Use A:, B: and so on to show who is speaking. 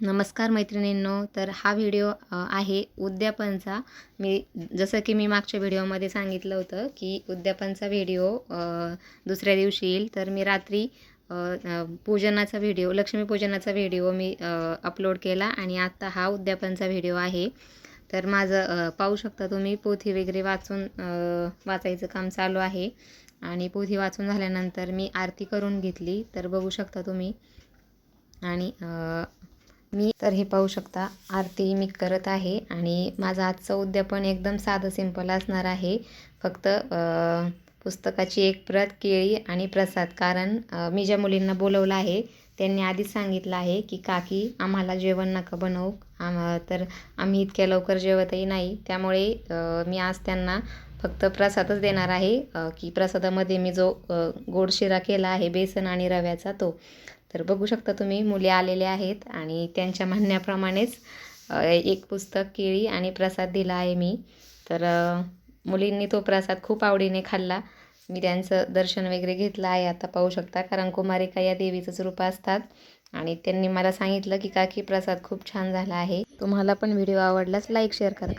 A: नमस्कार मैत्रिणींनो तर हा व्हिडिओ आहे उद्यापनचा. मी जसं की मी मागच्या व्हिडिओमध्ये सांगितलं होतं की उद्यापनचा व्हिडिओ दुसऱ्या दिवशी येईल. तर मी रात्री पूजनाचा व्हिडिओ लक्ष्मीपूजनाचा व्हिडिओ मी अपलोड केला आणि आत्ता हा उद्यापनचा व्हिडिओ आहे. तर माझं पाहू शकता तुम्ही पोथी वगैरे वाचून वाचायचं काम चालू आहे. आणि पोथी वाचून झाल्यानंतर मी आरती करून घेतली तर बघू शकता तुम्ही. आणि मी तर हे पाहू शकता आरती मी करत आहे आणि माझं आजचं उद्यापन एकदम साधं सिंपल असणार आहे. फक्त पुस्तकाची एक प्रत केळी आणि प्रसाद. कारण मी ज्या मुलींना बोलवलं आहे त्यांनी आधीच सांगितलं आहे की काकी आम्हाला जेवण नका बनवू. आम तर आम्ही इतक्या लवकर जेवतही नाही. त्यामुळे मी आज त्यांना फक्त प्रसादच देणार आहे. की प्रसादामध्ये मी जो गोड शिरा केला आहे बेसन आणि रव्याचा तो. तर बघू शकता तुम्ही मुली आलेले आहेत आणि त्यांच्या म्हणण्याप्रमाणेच एक पुस्तक केळी आणि प्रसाद दिला आहे मी. तर मुलींनी तो प्रसाद खूप आवडीने खाल्ला. मी त्यांचं दर्शन वगैरे घेतलं आहे आता पाहू शकता. कारण कुमारिका या देवीचंच रूप असतात. आणि त्यांनी मला सांगितलं की काकी प्रसाद खूप छान झाला आहे. तुम्हाला पण व्हिडिओ आवडलाच लाईक शेअर करा.